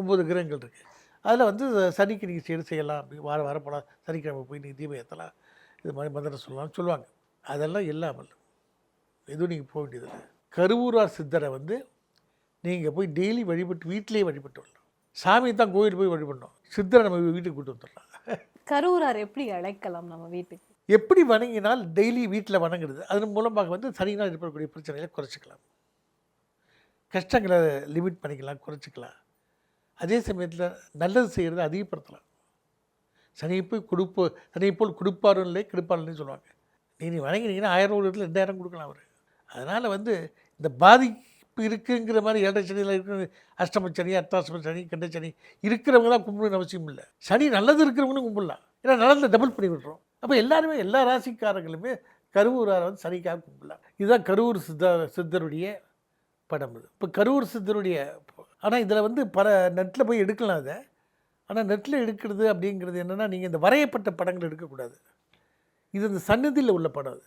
ஒம்பது கிரகங்கள் இருக்குது அதில் வந்து சனிக்கு நீங்கள் செய்து செய்யலாம் அப்படி வார வாரம் போகலாம் சனிக்கிழமை போய் நீங்கள் தீபம் ஏற்றலாம் இது மாதிரி மந்திரம் சொல்லலாம்னு சொல்லுவாங்க. அதெல்லாம் இல்லாமல் எதுவும் நீங்கள் போக வேண்டியதில்லை கருவூரார் சித்தரை வந்து நீங்கள் போய் டெய்லி வழிபட்டு வீட்டிலேயே வழிபட்டு வரலாம் சாமி தான் கோயில் போய் வழிபடணும். சித்தரை நம்ம வீட்டுக்கு கூட்டு வந்துடலாம். கரூரார் எப்படி அழைக்கலாம் நம்ம வீட்டுக்கு? எப்படி வணங்கினால் டெய்லி வீட்டில் வணங்குறது. அதன் மூலமாக வந்து சரியாக இருக்கக்கூடிய பிரச்சனைகளை குறைச்சிக்கலாம். கஷ்டங்களை லிமிட் பண்ணிக்கலாம் குறைச்சிக்கலாம். அதே சமயத்தில் நல்லது செய்கிறத அதிகப்படுத்தலாம். சனியை போய் கொடுப்போ சனியை போல் கொடுப்பாரும் இல்லை கெடுப்பாருன்னு சொல்லுவாங்க. நீ நீ வணங்கினீங்கன்னா ஆயிரம் ரூபா இடத்துல ரெண்டாயிரம் கொடுக்கலாம் அவர். அதனால் வந்து இந்த பாதிப்பு இருக்குங்கிற மாதிரி ஏழரை சனியில் இருக்கிற அஷ்டம சனி அர்த்தாஷ்டம சனி கண்ட சனி இருக்கிறவங்க தான் கும்பிடணும்னு அவசியம் இல்லை. சனி நல்லது இருக்கிறவங்களும் கும்பிடலாம். ஏன்னா நல்லதில் டபுள் பண்ணி விடுறோம் அப்போ எல்லாருமே எல்லா ராசிக்காரங்களுமே கருவூராரை வந்து சனிக்காக கும்பிடலாம். இதுதான் கரூர் சித்த சித்தருடைய படம் இது. இப்போ கரூர் சித்தருடைய ஆனால் இதில் வந்து பல நெட்டில் போய் எடுக்கலாம் அதை. ஆனால் நெட்டில் எடுக்கிறது அப்படிங்கிறது என்னென்னா நீங்கள் இந்த வரையப்பட்ட படங்கள் எடுக்கக்கூடாது. இது இந்த சன்னதியில் உள்ள படம் அது.